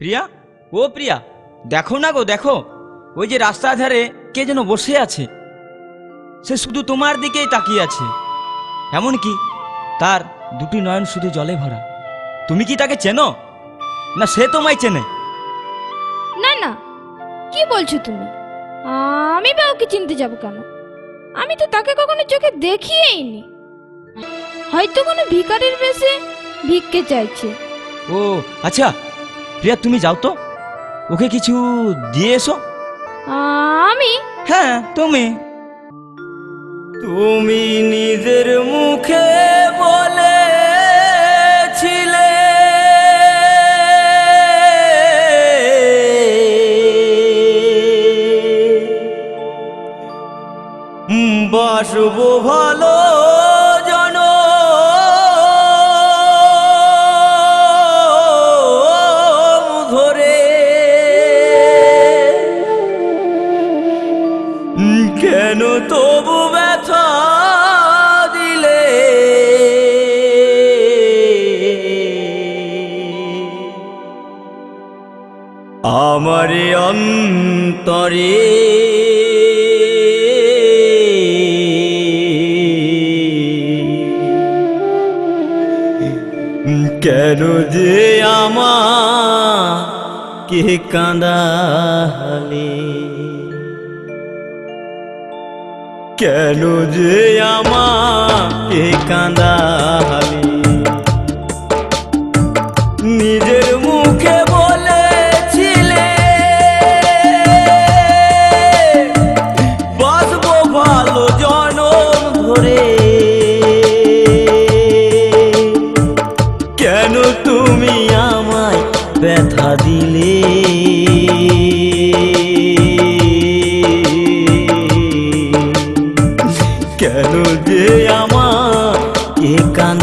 প্রিয়া? ও প্রিয়া দেখো না গো দেখো। ওই যে রাস্তার ধারে কে যেন বসে আছে। সে শুধু তোমার দিকেই তাকিয়ে আছে। এমন কি? তার দুটি নয়ন শুধু জলে ভরা। তুমি কি তাকে চেনো? না সে তোমায় চেনে? না না। কি বলছো তুমি? আমি বা ওকে চিনতে যাব কেন? আমি তো তাকে কখনো চোখে দেখিয়েই নি। হয়তো কোনো ভিকারের বেশে ভিক্ষে চাইছে। ও আচ্ছা প্রিয়া তুমি যাও তো। ওকে কিছু দিয়ে এসো। আমি? হ্যাঁ তুমি। তুমি নিজের মুখে বলেছিলে। বাসব ভালো আমার অন্তরে। কেন যে আমার কে কাঁদালে? কেন যে আমাকে কাঁদালি? তুমি আমায় ব্যথা দিলে। কেন যে আমার এ কেন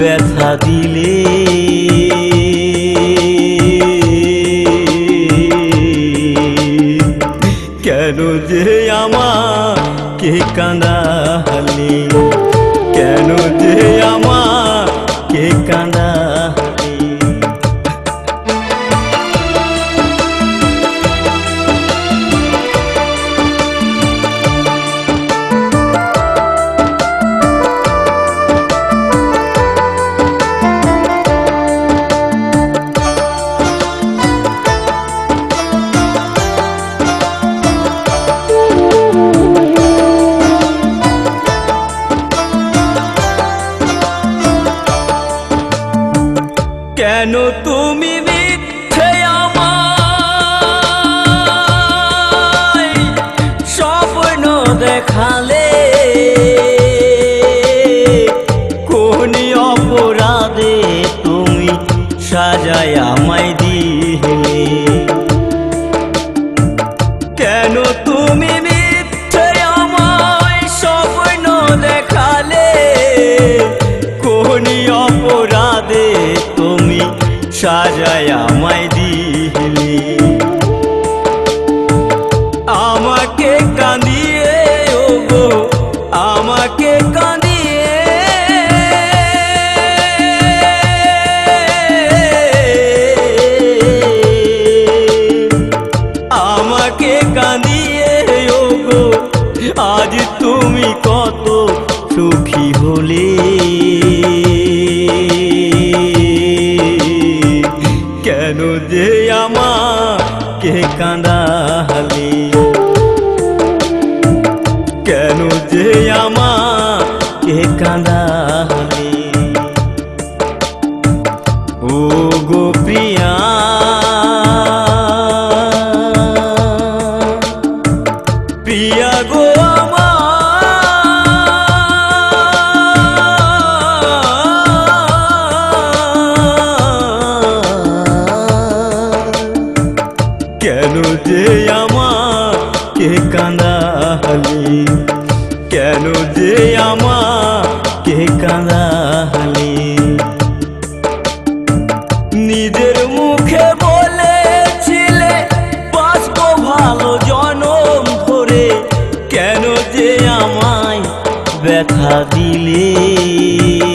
ব্যথা দিলে। কেন যে আমাকে কাঁদালি কেন তুমি মিথ্যে আমায় স্বপ্ন দেখালে সাজায় আমায় দিলি। আমাকে কাঁদিয়ে ও গো আমাকে কাঁদিয়ে যে আমাকে কাঁদালি কেন যে আমার কে কাঁদা কাঁদালি? নিজের মুখে বলেছিলে, বাঁচবো ভালো জনম ধরে। কেন যে আমায় ব্যথা দিলে?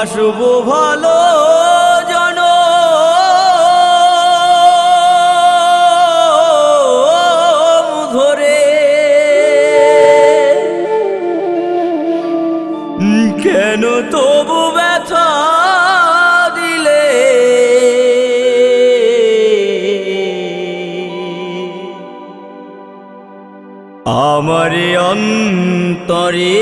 বাসব ভালো জন। ধরে। কেন তবু ব্যথা দিলে? আমার অন্তরে